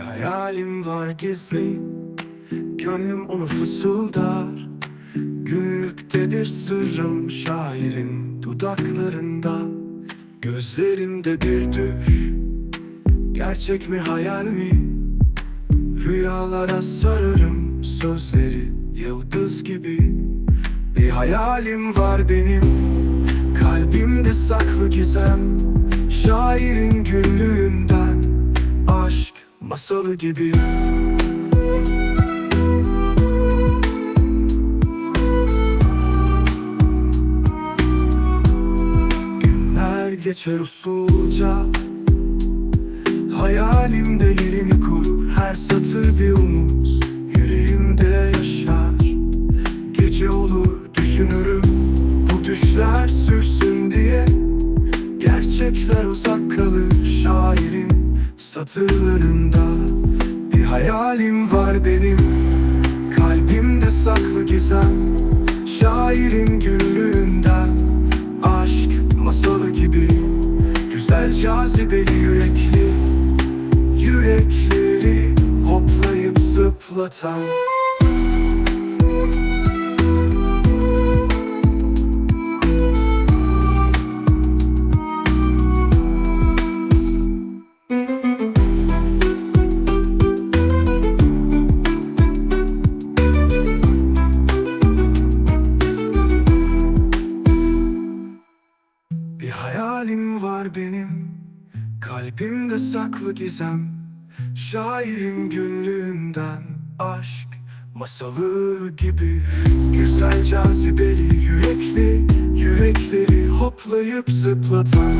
hayalim var gizli. Gönlüm onu fısıldar. Günlüktedir sırrım şairin dudaklarında. Gözlerimde bir düş. Gerçek mi hayal mi? Rüyalara sararım sözleri yıldız gibi. Bir hayalim var benim. Kalbimde saklı gizem. Şairin günlüğünden Aşk masalı gibi. Günler geçer usulca. Hayalimde yerini kurur Her satır bir umut Şairin satırlarında Bir hayalim var benim. Kalbimde saklı gizem Şairin günlüğünden Aşk masalı gibi. Güzel cazibeli yürekli Yürekleri hoplayıp zıplatan hayalim var benim. Kalbimde saklı gizem. Şairin günlüğünden Aşk masalı gibi. Güzel cazibeli yürekli Yürekleri hoplayıp zıplatan